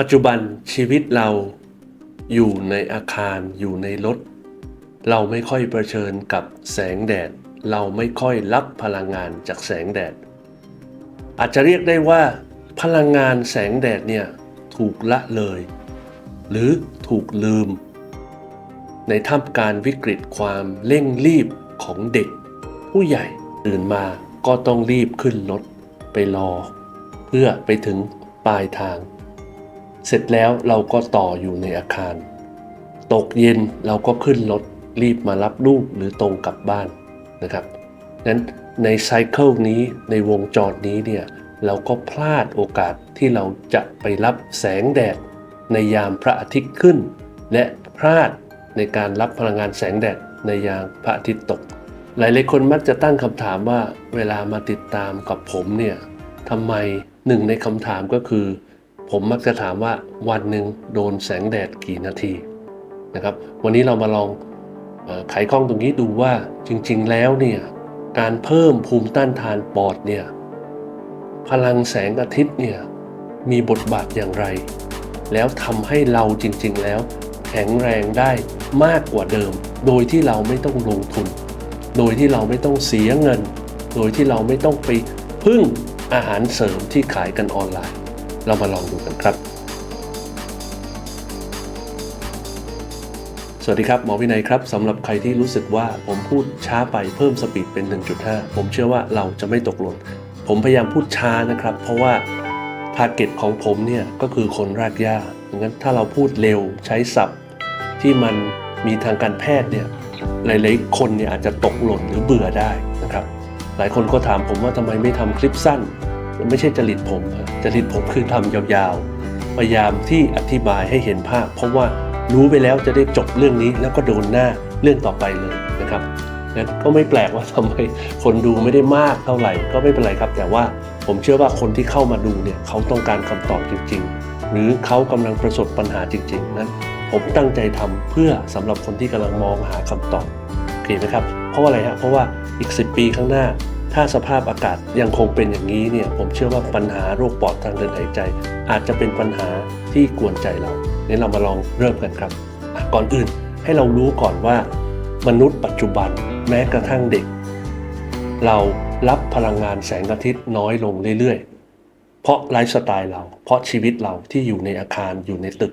ปัจจุบันชีวิตเราอยู่ในอาคารอยู่ในรถ เราไม่ค่อยเผชิญกับแสงแดด เราไม่ค่อยรับพลังงานจากแสงแดด อาจจะเรียกได้ว่า พลังงานแสงแดดเนี่ยถูกละเลย หรือถูกลืม ในท่ามกลารวิกฤตความเร่งรีบของเด็ก ผู้ใหญ่ตื่นมาก็ต้องรีบขึ้นรถไปรอ เพื่อไปถึงปลายทาง เสร็จแล้วเราก็ต่ออยู่ในอาคาร ตกเย็นเราก็ขึ้นรถรีบมารับลูกหรือตรงกลับบ้านนะครับนั้นในไซเคิลนี้ในวงจรนี้เนี่ยเราก็พลาดโอกาสที่เราจะไปรับแสงแดด ในยามพระอาทิตย์ขึ้น และพลาดในการรับพลังงานแสงแดดในยามพระอาทิตย์ตก หลายๆคนมักจะตั้งคำถามว่าเวลามาติดตามกับผมเนี่ยทำไมหนึ่งในคำถามก็คือ ผมมักจะถามว่าวันหนึ่งโดนแสงแดดกี่นาทีนะครับ วันนี้เรามาลองไขข้องตรงนี้ดูว่าจริงๆแล้วเนี่ยการเพิ่มภูมิต้านทานปอดเนี่ยพลังแสงอาทิตย์เนี่ยมีบทบาทอย่างไร แล้วทำให้เราจริงๆแล้ว แข็งแรงได้มากกว่าเดิม โดยที่เราไม่ต้องลงทุน โดยที่เราไม่ต้องเสียเงิน โดยที่เราไม่ต้องไปพึ่งอาหารเสริมที่ขายกันออนไลน์ เรามาลองดูกันครับ สวัสดีครับ หมอวินัยครับสำหรับใครที่รู้สึกว่าผมพูดช้าไปเพิ่มสปีดเป็น 1.5 ผมเชื่อว่าเราจะไม่ตกหล่นผมพยายามพูดช้านะครับ เพราะว่าทาร์เก็ตของผมเนี่ยก็คือคนรากหญ้าดังนั้นถ้าเราพูดเร็วใช้ศัพท์ ที่มันมีทางการแพทย์เนี่ยหลายๆคนเนี่ยอาจจะตกหล่นหรือเบื่อได้นะครับ หลายคนก็ถามผมว่าทำไมไม่ทำคลิปสั้น ไม่ใช่จริตผมจริตผมคือทำยาวๆ พยายามที่อธิบายให้เห็นภาพ เพราะว่ารู้ไปแล้วจะได้จบเรื่องนี้แล้วก็โดนหน้าเรื่องต่อไปเลยนะครับงั้นก็ไม่แปลกว่าทำไมคนดูไม่ได้มากเท่าไหร่ก็ไม่เป็นไรครับ แต่ว่าผมเชื่อว่าคนที่เข้ามาดูเนี่ยเขาต้องการคำตอบจริง ๆ หรือเขากำลังประสบปัญหาจริง ๆ นั้น ผมตั้งใจทำเพื่อสำหรับคนที่กำลังมองหาคำตอบโอเคไหมครับเพราะว่าอะไรฮะเพราะว่าอีก 10 ปีข้างหน้า ถ้าสภาพอากาศยังคงเป็นอย่างนี้เนี่ยผมเชื่อว่าปัญหาโรคปอดทางเดินหายใจ อาจจะเป็นปัญหาที่กวนใจเราเนี่ยเรามาลองเริ่มกันครับ ก่อนอื่นให้เรารู้ก่อนว่า มนุษย์ปัจจุบันแม้กระทั่งเด็ก เรารับพลังงานแสงอาทิตย์น้อยลงเรื่อยๆ เพราะไลฟ์สไตล์เรา เพราะชีวิตเราที่อยู่ในอาคารอยู่ในตึก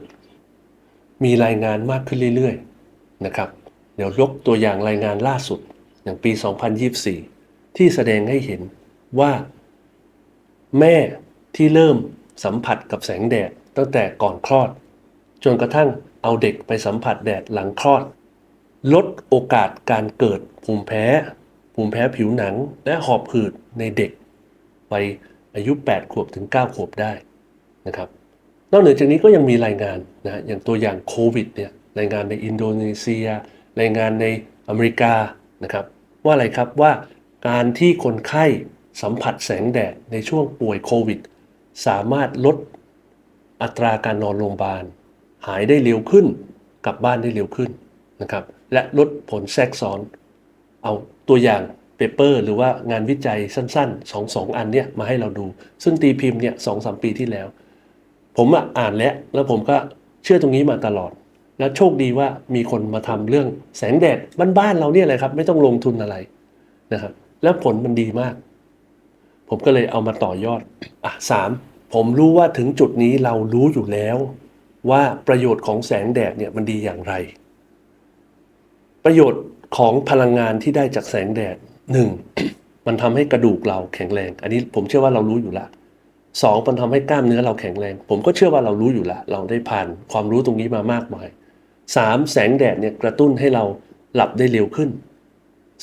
มีรายงานมากขึ้นเรื่อยๆนะครับ เดี๋ยวยกตัวอย่างรายงานล่าสุดอย่างปี 2024 ที่แสดงให้เห็นว่าแม่ที่เริ่มสัมผัสกับแสงแดดตั้งแต่ก่อนคลอด จนกระทั่งเอาเด็กไปสัมผัสแดดหลังคลอด ลดโอกาสการเกิดภูมิแพ้ภูมิแพ้ผิวหนังและหอบหืดในเด็กวัยอายุ 8 ขวบถึง 9 ขวบได้นะครับ นอกเหนือจากนี้ก็ยังมีรายงานนะอย่างตัวอย่างโควิดเนี่ยรายงานในอินโดนีเซีย รายงานในอเมริกานะครับ ว่าอะไรครับว่า การที่คนไข้สัมผัสแสงแดดในช่วงป่วยโควิด สามารถลดอัตราการนอนโรงพยาบาล หายได้เร็วขึ้นกลับบ้านได้เร็วขึ้นนะครับ และลดผลแทรกซ้อน เอาตัวอย่างเปเปอร์ หรือว่างานวิจัยสั้นๆสองสองอันเนี่ยมาให้เราดู ซึ่งตีพิมพ์เนี่ยสองสามปีที่แล้ว ผมอ่านแล้วแล้วผมก็เชื่อตรงนี้มาตลอด แล้วโชคดีว่ามีคนมาทำเรื่องแสงแดดบ้านๆเราเนี่ยเลยครับ ไม่ต้องลงทุนอะไรนะครับ แล้วผลมันดีมาก ผมก็เลยเอามาต่อยอด อะสามผมรู้ว่าถึงจุดนี้เรารู้อยู่แล้ว ว่าประโยชน์ของแสงแดดเนี่ยมันดีอย่างไร ประโยชน์ของพลังงานที่ได้จากแสงแดดหนึ่งมันทำให้กระดูกเราแข็งแรง อันนี้ผมเชื่อว่าเรารู้อยู่แล้วสองมันทำให้กล้ามเนื้อเราแข็งแรง ผมก็เชื่อว่าเรารู้อยู่แล้วเราได้ผ่านความรู้ตรงนี้มามากมายสามแสงแดดเนี่ยกระตุ้นให้เราหลับได้เร็วขึ้น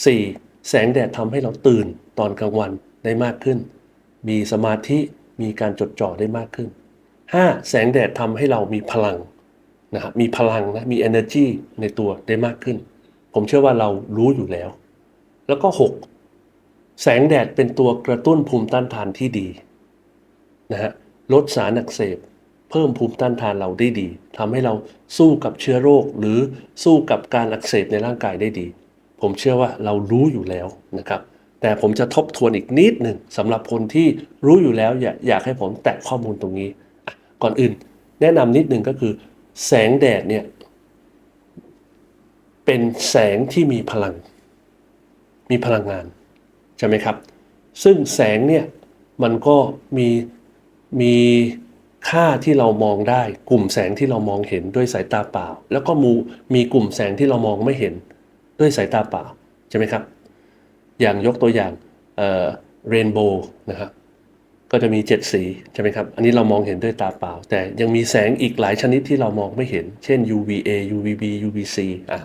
สี่ แสงแดดทำให้เราตื่นตอนกลางวันได้มากขึ้น มีสมาธิมีการจดจ่อได้มากขึ้นห้าแสงแดดทำให้เรามีพลังนะครับมีพลังนะมี energy ในตัวได้มากขึ้น ผมเชื่อว่าเรารู้อยู่แล้ว แล้วก็หกแสงแดดเป็นตัวกระตุ้นภูมิต้านทานที่ดีนะฮะลดสารอักเสบ เพิ่มภูมิต้านทานเราได้ดีทำให้เราสู้กับเชื้อโรค หรือสู้กับการอักเสบในร่างกายได้ดี ผมเชื่อว่าเรารู้อยู่แล้วนะครับ แต่ผมจะทบทวนอีกนิดหนึ่งสำหรับคนที่รู้อยู่แล้วอยากอยากให้ผมแตะข้อมูลตรงนี้ ก่อนอื่นแนะนำนิดหนึ่งก็คือ แสงแดดเนี่ย เป็นแสงที่มีพลัง มีพลังงาน ใช่ไหมครับ ซึ่งแสงเนี่ย มันก็มีมีค่าที่เรามองได้ กลุ่มแสงที่เรามองเห็นด้วยสายตาเปล่า แล้วก็มูมีกลุ่มแสงที่เรามองไม่เห็น ด้วยสายตาเปล่าใช่ไหมครับ อย่างยกตัวอย่างเรนโบว์นะครับก็จะมีเจ็ดสีใช่ไหมครับ อันนี้เรามองเห็นด้วยตาเปล่า แต่ยังมีแสงอีกหลายชนิดที่เรามองไม่เห็น เช่น UVA UVB UVC อะ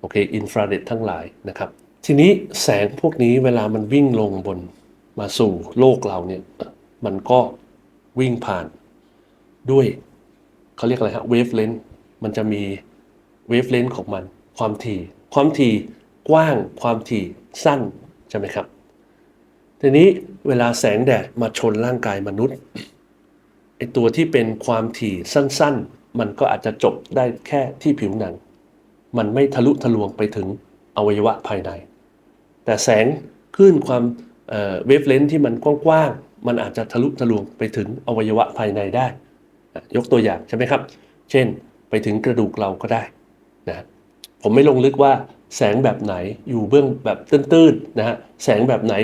โอเคอินฟราเรดทั้งหลายนะครับ ทีนี้แสงพวกนี้เวลามันวิ่งลงบนมาสู่โลกเราเนี่ย มันก็วิ่งผ่านด้วยเขาเรียกอะไรฮะเวฟเลนมันจะมีเวฟเลนของมันความถี่ ความถี่กว้างความถี่สั้นใช่ไหมครับ ทีนี้เวลาแสงแดดมาชนร่างกายมนุษย์ไอตัวที่เป็นความถี่สั้น ๆ มันก็อาจจะจบได้แค่ที่ผิวหนัง มันไม่ทะลุทะลวงไปถึงอวัยวะภายใน แต่แสงคลื่นความเวฟเลนที่มันกว้างๆ มันอาจจะทะลุทะลวงไปถึงอวัยวะภายในได้ ยกตัวอย่างใช่ไหมครับ เช่น ไปถึงกระดูกเราก็ได้ ผมไม่ลงลึกว่าแสงแบบไหนอยู่เบื้องแบบตื้นๆนะฮะแสงแบบไหน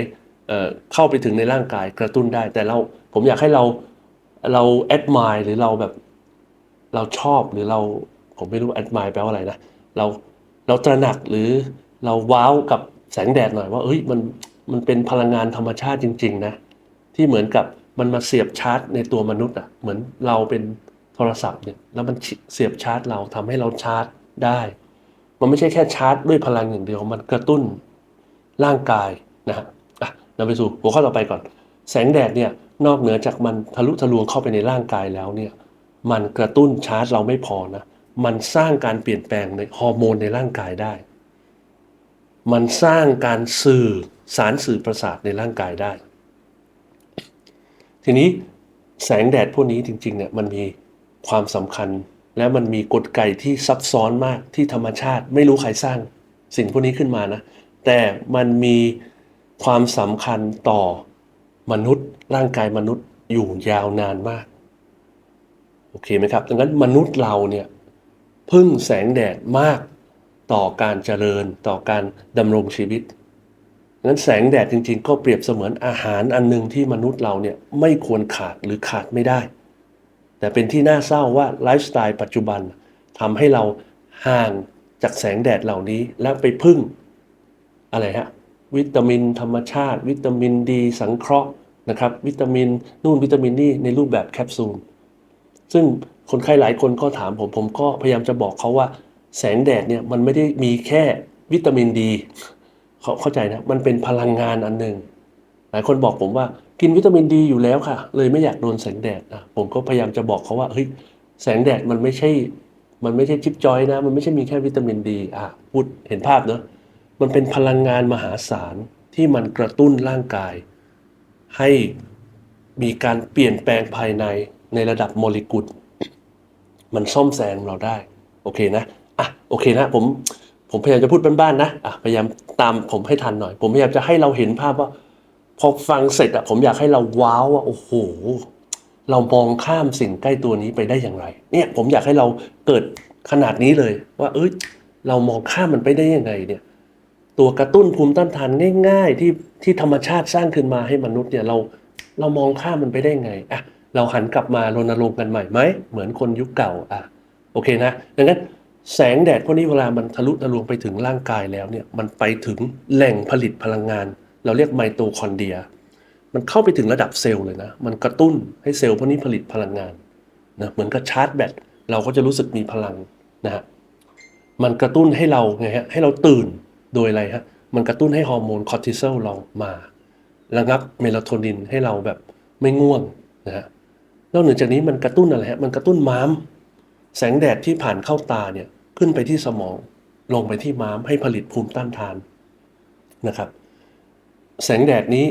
เเข้าไปถึงในร่างกายกระตุ้นได้ แต่เราผมอยากให้เราเราแอดมายหรือเราแบบเราชอบหรือเราผมไม่รู้แอดมายแปลว่าอะไรนะเราเราตระหนักหรือเราว้าวกับแสงแดดหน่อยว่าเฮ้ยมันมันเป็นพลังงานธรรมชาติจริง ๆ นะ ที่เหมือนกับมันมาเสียบชาร์จในตัวมนุษย์อะเหมือนเราเป็นโทรศัพท์เนี่ยแล้วมันเสียบชาร์จเราทำให้เราชาร์จได้ มันไม่ใช่แค่ชาร์จด้วยพลังอย่างเดียว มันกระตุ้นร่างกายนะฮะอะเราไปสู่หัวข้อต่อไปก่อน แสงแดดเนี่ยนอกเหนือจากมันทะลุทะลวงเข้าไปในร่างกายแล้วเนี่ย มันกระตุ้นชาร์จเราไม่พอนะ มันสร้างการเปลี่ยนแปลงในฮอร์โมนในร่างกายได้ มันสร้างการสื่อสารสื่อประสาทในร่างกายได้ ทีนี้แสงแดดพวกนี้จริงๆเนี่ยมันมีความสำคัญ และมันมีกฎไกที่ซับซ้อนมากที่ธรรมชาติ ไม่รู้ใครสร้างสิ่งพวกนี้ขึ้นมานะ แต่มันมีความสำคัญต่อมนุษย์ ร่างกายมนุษย์อยู่ยาวนานมาก โอเคไหมครับดังนั้นมนุษย์เราเนี่ยพึ่งแสงแดดมากต่อการเจริญต่อการดำรงชีวิตงั้นแสงแดดจริงๆ ก็เปรียบเสมือนอาหารอันหนึงที่มนุษย์เราเนี่ยไม่ควรขาดหรือขาดไม่ได้ แต่เป็นที่น่าเศร้าว่าไลฟ์สไตล์ปัจจุบันทำให้เราห่างจากแสงแดดเหล่านี้แล้วไปพึ่ง อะไรฮะ วิตามินธรรมชาติ วิตามินดี สังเคราะห์นะครับ วิตามินนู่นวิตามินนี่ในรูปแบบแคปซูล ซึ่งคนไข้หลายคนก็ถามผมผมก็พยายามจะบอกเขาว่า แสงแดดเนี่ยมันไม่ได้มีแค่วิตามินดีเขาเข้าใจนะ มันเป็นพลังงานอันหนึ่งหลายคนบอกผมว่า กินวิตามินดีอยู่แล้วค่ะ เลยไม่อยากโดนแสงแดดนะผมก็พยายามจะบอกเขาว่าเฮ้ยแสงแดดมันไม่ใช่ มันไม่ใช่จิ๊บจอยนะ มันไม่ใช่มีแค่วิตามินดีอะพูดเห็นภาพเนอะมันเป็นพลังงานมหาศาลที่มันกระตุ้นร่างกาย ให้มีการเปลี่ยนแปลงภายในในระดับโมเลกุลมันซ่อมแซมเราได้ โอเคนะอะโอเคนะ ผมผมพยายามจะพูดบ้านๆนะอะพยายามตามผมให้ทันหน่อย ผมพยายามจะให้เราเห็นภาพว่า พอฟังเสร็จอะผมอยากให้เราว้าวว่าโอ้โห เรามองข้ามสิ่งใกล้ตัวนี้ไปได้อย่างไร เนี่ยผมอยากให้เราเกิดขนาดนี้เลย ว่าเอ้ยเรามองข้ามมันไปได้ยังไงเนี่ยตัวกระตุ้นภูมิต้านทานง่ายๆ ที่ที่ธรรมชาติสร้างขึ้นมาให้มนุษย์เนี่ยเราเรามองข้ามมันไปได้ไงอะเราหันกลับมารณรงค์กันใหม่ไหมเหมือนคนยุคเก่าอะโอเคนะดังนั้นแสงแดดพวกนี้เวลามันทะลุทะลวงไปถึงร่างกายแล้วเนี่ยมันไปถึงแหล่งผลิตพลังงาน เราเรียกไมโตคอนเดีย มันเข้าไปถึงระดับเซลล์เลยนะ มันกระตุ้นให้เซลล์พวกนี้ผลิตพลังงานนะเหมือนกับชาร์จแบตเราก็จะรู้สึกมีพลังนะฮะมันกระตุ้นให้เราไงฮะให้เราตื่นโดยอะไรฮะมันกระตุ้นให้ฮอร์โมนคอร์ติซอลเรามาระงับเมลาโทนินให้เราแบบไม่ง่วงนะฮะนอกเหนือจากนี้มันกระตุ้นอะไรฮะมันกระตุ้นม้าม แสงแดดที่ผ่านเข้าตาเนี่ยขึ้นไปที่สมองลงไปที่ม้ามให้ผลิตภูมิต้านทานนะครับ แสงแดดนี้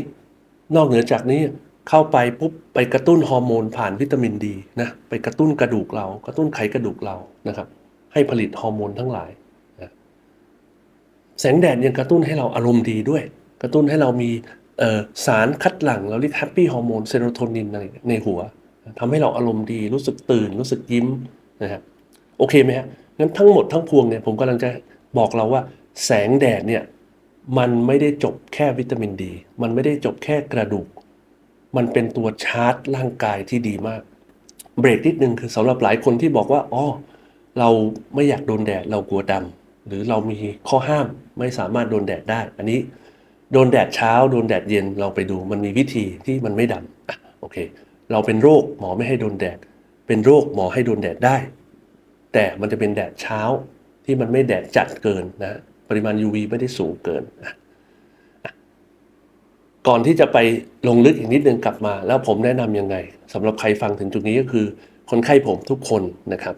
นอกเหนือจากนี้เข้าไปปุ๊บไปกระตุ้นฮอร์โมนผ่านวิตามินดีนะไปกระตุ้นกระดูกเรา กระตุ้นไขกระดูกเรานะครับ ให้ผลิตฮอร์โมนทั้งหลายนะแสงแดดยังกระตุ้นให้เราอารมณ์ดีด้วย กระตุ้นให้เรามีสารคัดหลั่งเราเรียกแฮปปี้ฮอร์โมนเซโรโทนินในในหัวทำให้เราอารมณ์ดีรู้สึกตื่น รู้สึกยิ้มนะครับโอเคไหมฮะงั้นทั้งหมดทั้งพวงเนี่ยผมกำลังจะบอกเราว่าแสงแดดเนี่ย มันไม่ได้จบแค่วิตามินดี มันไม่ได้จบแค่กระดูก มันเป็นตัวชาร์จร่างกายที่ดีมาก เบรกนิดนึงคือสำหรับหลายคนที่บอกว่าอ๋อเราไม่อยากโดนแดดเรากลัวดำหรือเรามีข้อห้ามไม่สามารถโดนแดดได้ อันนี้โดนแดดเช้า โดนแดดเย็นเราไปดูมันมีวิธีที่มันไม่ดำอะโอเค เราเป็นโรคหมอไม่ให้โดนแดด เป็นโรคหมอให้โดนแดดได้ แต่มันจะเป็นแดดเช้าที่มันไม่แดดจัดเกินนะ ปริมาณ UV ไม่ได้สูงเกิน ก่อนที่จะไปลงลึกอีกนิดนึงกลับมา แล้วผมแนะนำยังไงสำหรับใครฟังถึงจุดนี้ก็คือ คนไข้ผมทุกคนนะครับ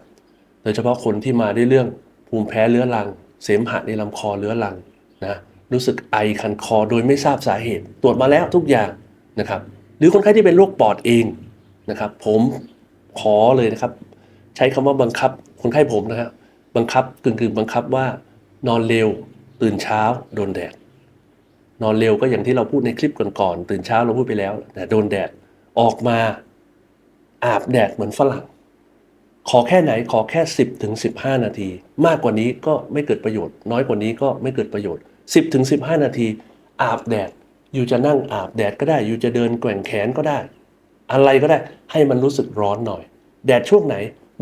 โดยเฉพาะคนที่มาด้วยเรื่องภูมิแพ้เรื้อรัง เสมหะในลำคอเรื้อรังนะรู้สึกไอคันคอโดยไม่ทราบสาเหตุ ตรวจมาแล้วทุกอย่างนะครับ หรือคนไข้ที่เป็นโรคปอดเองนะครับ ผมขอเลยนะครับ ใช้คำว่าบังคับคนไข้ผมนะครับบังคับกึ่งๆบังคับว่า นอนเร็ว ตื่นเช้า โดนแดด นอนเร็วก็อย่างที่เราพูดในคลิปก่อนๆตื่นเช้าเราพูดไปแล้วแต่โดนแดดออกมาอาบแดดเหมือนฝรั่ง ขอแค่ไหนขอแค่ 10ถึง15 นาที มากกว่านี้ก็ไม่เกิดประโยชน์ น้อยกว่านี้ก็ไม่เกิดประโยชน์ 10ถึง15 นาที อาบแดด อยู่จะนั่งอาบแดดก็ได้ อยู่จะเดินแกว่งแขนก็ได้ อะไรก็ได้ให้มันรู้สึกร้อนหน่อย แดดช่วงไหน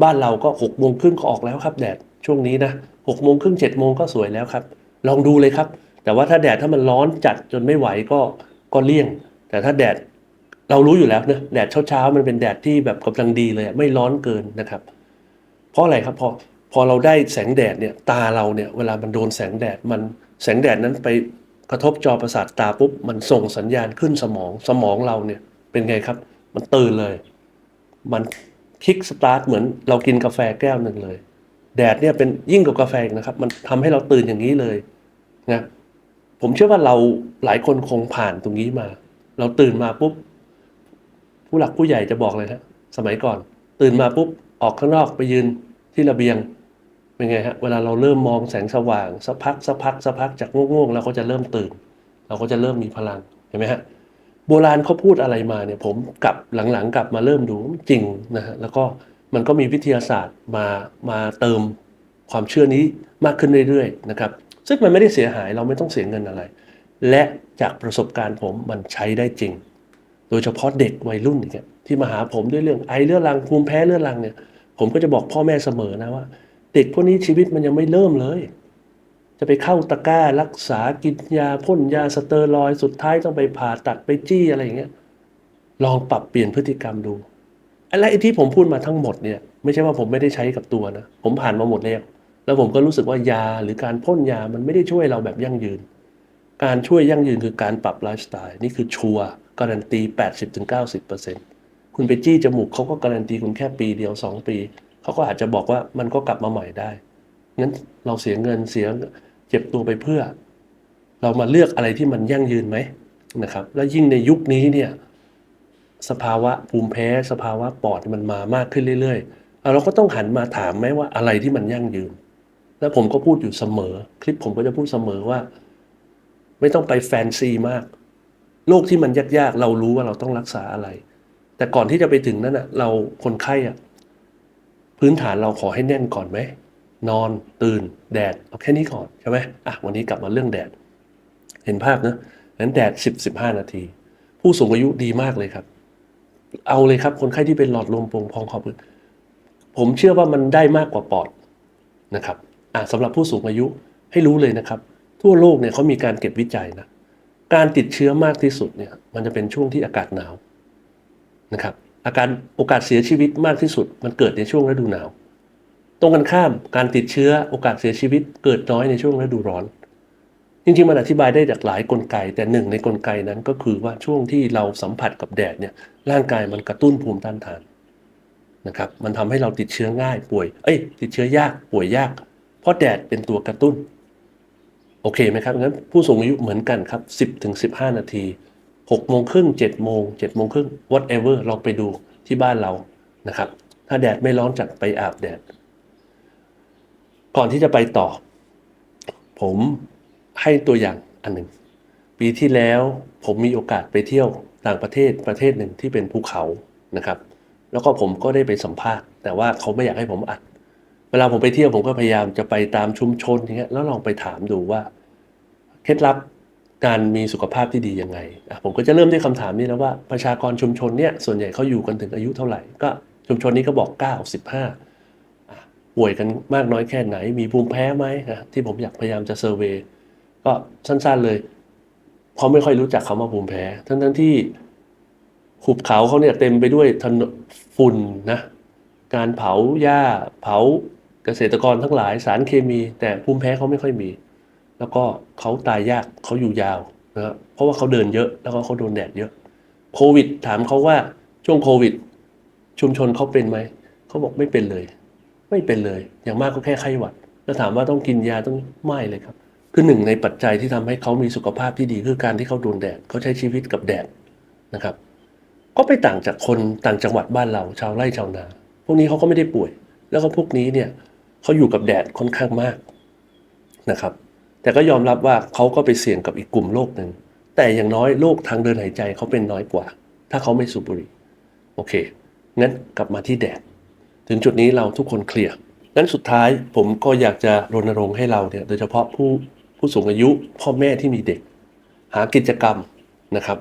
บ้านเราก็6กโมงครึ่งก็ออกแล้วครับแดดช่วงนี้นะ หกโมงครึ่งเจ็ดโมงก็สวยแล้วครับ ลองดูเลยครับ แต่ว่าถ้าแดดถ้ามันร้อนจัดจนไม่ไหวก็ก็เลี่ยง แต่ถ้าแดดเรารู้อยู่แล้วนะแดดเช้าๆมันเป็นแดดที่แบบกำลังดีเลยไม่ร้อนเกินนะครับ เพราะอะไรครับพอพอเราได้แสงแดดเนี่ยตาเราเนี่ยเวลามันโดนแสงแดดมันแสงแดดนั้นไปกระทบจอประสาทตาปุ๊บมันส่งสัญญาณขึ้นสมองสมองเราเนี่ยเป็นไงครับ มันตื่นเลย มันคิกสตาร์ทเหมือนเรากินกาแฟแก้วหนึ่งเลย แดดเนี่ยเป็นยิ่งกว่ากาแฟนะครับ มันทำให้เราตื่นอย่างนี้เลยนะผมเชื่อว่าเราหลายคนคงผ่านตรงนี้มา เราตื่นมาปุ๊บ ผู้หลักผู้ใหญ่จะบอกเลยนะสมัยก่อน ตื่นมาปุ๊บออกข้างนอกไปยืนที่ระเบียงเป็นไงฮะเวลาเราเริ่มมองแสงสว่างสักพักสักพักสักพักจากง่วงๆเราก็จะเริ่มตื่น เราก็จะเริ่มมีพลังเห็นไหมฮะโบราณเขาพูดอะไรมาเนี่ย ผมกลับหลังๆ กลับมาเริ่มดูจริงนะฮะแล้วก็ มันก็มีวิทยาศาสตร์มามาเติมความเชื่อนี้มากขึ้นเรื่อยๆนะครับซึ่งมันไม่ได้เสียหายเราไม่ต้องเสียเงินอะไร และจากประสบการณ์ผมมันใช้ได้จริง โดยเฉพาะเด็กวัยรุ่นเนี่ยที่มาหาผมด้วยเรื่องไอเรื้อรังภูมิแพ้เรื้อรังเนี่ยผมก็จะบอกพ่อแม่เสมอนะว่า เด็กพวกนี้ชีวิตมันยังไม่เริ่มเลย จะไปเข้าตะกร้ารักษากินยาพ่นยาสเตอรอยสุดท้ายต้องไปผ่าตัดไปจี้อะไรอย่างเงี้ยลองปรับเปลี่ยนพฤติกรรมดู อะไรที่ผมพูดมาทั้งหมดเนี่ยไม่ใช่ว่าผมไม่ได้ใช้กับตัวนะ ผมผ่านมาหมดแล้วแล้วผมก็รู้สึกว่ายาหรือการพ่นยามันไม่ได้ช่วยเราแบบยั่งยืน การช่วยยั่งยืนคือการปรับไลฟ์สไตล์นี่คือชัวร์การันตี 80-90%คุณไปจี้จมูกเขาก็การันตีคุณแค่ปีเดียว 2 ปี เขาก็อาจจะบอกว่ามันก็กลับมาใหม่ได้ งั้นเราเสียเงินเสียเจ็บตัวไปเพื่อ เรามาเลือกอะไรที่มันยั่งยืนไหมนะครับ แล้วยิ่งในยุคนี้เนี่ย สภาวะภูมิแพ้ สภาวะปอดมันมามากขึ้นเรื่อยๆ เราก็ต้องหันมาถามไหมว่าอะไรที่มันยั่งยืน แล้วผมก็พูดอยู่เสมอ คลิปผมก็จะพูดเสมอว่า ไม่ต้องไปแฟนซีมากโรคที่มันยากๆ เรารู้ว่าเราต้องรักษาอะไร แต่ก่อนที่จะไปถึงนั้นอะ เราคนไข้อะพื้นฐานเราขอให้แน่นก่อนไหมนอนตื่น แดดเอาแค่นี้ก่อนใช่ไหมอะวันนี้กลับมาเรื่องแดด เห็นภาพนะนั้นแดดสิบสิบห้านาที ผู้สูงอายุดีมากเลยครับ เอาเลยครับ คนไข้ที่เป็นหลอดลมโป่งพองขอบอื่นผมเชื่อว่ามันได้มากกว่าปอดนะครับอะสำหรับผู้สูงอายุให้รู้เลยนะครับ ทั่วโลกเนี่ยเขามีการเก็บวิจัยนะการติดเชื้อมากที่สุดเนี่ยมันจะเป็นช่วงที่อากาศหนาวนะครับอาการโอกาสเสียชีวิตมากที่สุด มันเกิดในช่วงฤดูหนาว ตรงกันข้ามการติดเชื้อโอกาสเสียชีวิตเกิดน้อยในช่วงฤดูร้อน จริงๆมันอธิบายได้จากหลายกลไก แต่หนึ่งในกลไกนั้นก็คือว่าช่วงที่เราสัมผัสกับแดดเนี่ยร่างกายมันกระตุ้นภูมิต้านทานนะครับมันทำให้เราติดเชื้อง่ายป่วยเอ้ย ติดเชื้อยากป่วยยาก เพราะแดดเป็นตัวกระตุ้น โอเคไหมครับงั้นผู้สูงอายุเหมือนกันครับ 10ถึง15 นาที6โมงครึ่ง7โมง7โมงครึ่ง whatever ลองไปดูที่บ้านเรานะครับ ถ้าแดดไม่ร้อนจัดไปอาบแดด ก่อนที่จะไปต่อ ผม ให้ตัวอย่างอันหนึ่ง ปีที่แล้วผมมีโอกาสไปเที่ยวต่างประเทศประเทศหนึ่งที่เป็นภูเขานะครับ แล้วก็ผมก็ได้ไปสัมภาษณ์ แต่ว่าเขาไม่อยากให้ผมอัด เวลาผมไปเที่ยวผมก็พยายามจะไปตามชุมชนอย่างเงี้ยแล้วลองไปถามดูว่าเคล็ดลับการมีสุขภาพที่ดียังไง ผมก็จะเริ่มด้วยคำถามนี้แล้วว่าประชากรชุมชนเนี่ยส่วนใหญ่เขาอยู่กันถึงอายุเท่าไหร่ ก็ชุมชนนี้ก็บอก 9 15ป่วยกันมากน้อยแค่ไหน มีภูมิแพ้ไหมอะที่ผมอยากพยายามจะเซอร์เวย ก็สั้นๆเลยเขาไม่ค่อยรู้จักคำว่าภูมิแพ้ ทั้งๆที่หุบเขาเขาเนี่ยเต็มไปด้วยถนนฝุ่นนะการเผาหญ้าเผาเกษตรกรทั้งหลายสารเคมี แต่ภูมิแพ้เขาไม่ค่อยมี แล้วก็เขาตายยากเขาอยู่ยาวนะครับเพราะว่าเขาเดินเยอะแล้วก็เขาโดนแดดเยอะโควิด ถามเขาว่าช่วงโควิด ชุมชนเขาเป็นไหมเขาบอกไม่เป็นเลย ไม่เป็นเลย อย่างมากก็แค่ไข้หวัด แล้วถามว่าต้องกินยาต้องไม่เลยครับ คือหนึ่งในปัจจัยที่ทำให้เขามีสุขภาพที่ดีคือการที่เขาโดนแดดเขาใช้ชีวิตกับแดดนะครับ ก็ไปต่างจากคนต่างจังหวัดบ้านเรา ชาวไร่ชาวนา พวกนี้เขาก็ไม่ได้ป่วย แล้วก็พวกนี้เนี่ยเขาอยู่กับแดดค่อนข้างมากนะครับ แต่ก็ยอมรับว่าเขาก็ไปเสี่ยงกับอีกกลุ่มโรคหนึ่งแต่อย่างน้อยโรคทางเดินหายใจเขาเป็นน้อยกว่า ถ้าเขาไม่สูบบุหรี่โอเคงั้นกลับมาที่แดด ถึงจุดนี้เราทุกคนเคลียร์งั้นสุดท้ายผมก็อยากจะรณรงค์ให้เราเนี่ยโดยเฉพาะผู้ ผู้สูงอายุพ่อแม่ที่มีเด็ก หากิจกรรมนะครับ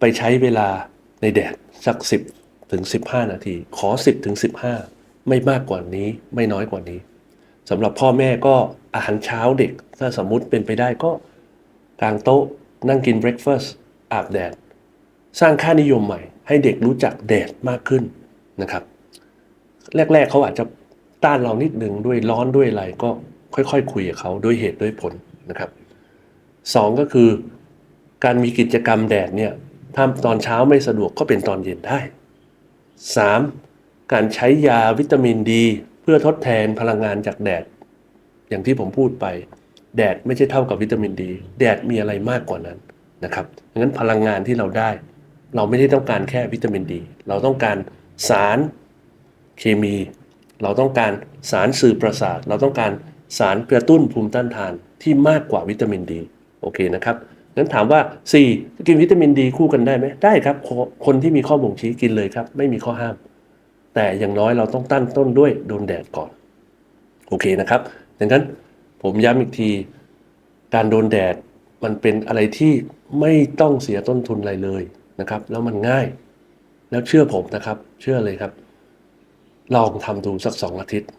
ไปใช้เวลาในแดดสัก 10ถึง15 นาที ขอ 10ถึง15 ไม่มากกว่านี้ไม่น้อยกว่านี้สำหรับพ่อแม่ก็อาหารเช้าเด็ก ถ้าสมมุติเป็นไปได้ก็กางโต๊ะนั่งกินเบรคฟาสต์อาบแดด สร้างค่านิยมใหม่ ให้เด็กรู้จักแดดมากขึ้นนะครับ แรก ๆเขาอาจจะต้านเรานิดหนึ่งด้วยร้อนด้วยอะไรก็ ค่อยๆคคุยกับเขาด้วยเหตุด้วยผลนะครับสองก็คือการมีกิจกรรมแดดเนี่ยถ้าตอนเช้าไม่สะดวกก็เป็นตอนเย็นได้ 3. การใช้ยาวิตามินดี เพื่อทดแทนพลังงานจากแดด อย่างที่ผมพูดไป แดดไม่ใช่เท่ากับวิตามินดี แดดมีอะไรมากกว่านั้นนะครับงั้นพลังงานที่เราได้ เราไม่ได้ต้องการแค่วิตามินดี เราต้องการสารเคมี เราต้องการสารสื่อประสาท เราต้องการ สารกระตุ้นภูมิต้านทานที่มากกว่าวิตามินดีโอเคนะครับงั้นถามว่า 4 กินวิตามินดีคู่กันได้ไหมได้ครับคคนที่มีข้อบ่งชี้กินเลยครับ ไม่มีข้อห้าม แต่อย่างน้อยเราต้องตั้งต้นด้วยโดนแดดก่อน โอเคนะครับดังนั้นผมย้ำอีกที การโดนแดดมันเป็นอะไรที่ไม่ต้องเสียต้นทุนอะไรเลยนะครับ แล้วมันง่าย แล้วเชื่อผมนะครับ เชื่อเลยครับ ลองทำดูสักสองอาทิตย์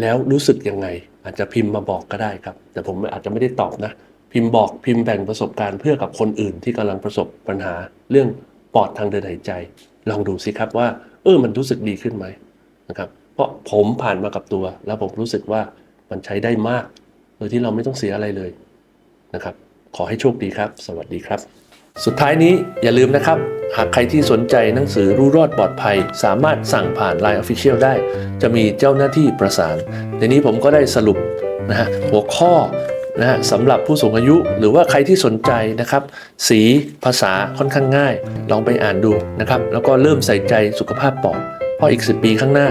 แล้วรู้สึกยังไง อาจจะพิมพ์มาบอกก็ได้ครับ แต่ผมอาจจะไม่ได้ตอบนะ พิมพ์บอกพิมพ์แบ่งประสบการณ์เพื่อกับคนอื่นที่กำลังประสบปัญหา เรื่องปอดทางเดินหายใจ ลองดูสิครับว่า เออมันรู้สึกดีขึ้นไหมนะครับ เพราะผมผ่านมากับตัว แล้วผมรู้สึกว่ามันใช้ได้มาก โดยที่เราไม่ต้องเสียอะไรเลยนะครับ ขอให้โชคดีครับ สวัสดีครับ สุดท้ายนี้อย่าลืมนะครับ หากใครที่สนใจหนังสือรู้รอดปลอดภัย สามารถสั่งผ่าน Line Official ได้ จะมีเจ้าหน้าที่ประสาน ในนี้ผมก็ได้สรุปนะฮะหัวข้อนะฮะสำหรับผู้สูงอายุหรือว่าใครที่สนใจนะครับ สีภาษาค่อนข้างง่าย ลองไปอ่านดูนะครับ แล้วก็เริ่มใส่ใจสุขภาพปอดเพราะอีก 10 ปีข้างหน้า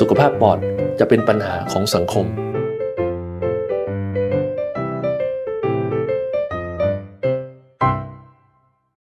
สุขภาพปอดจะเป็นปัญหาของสังคม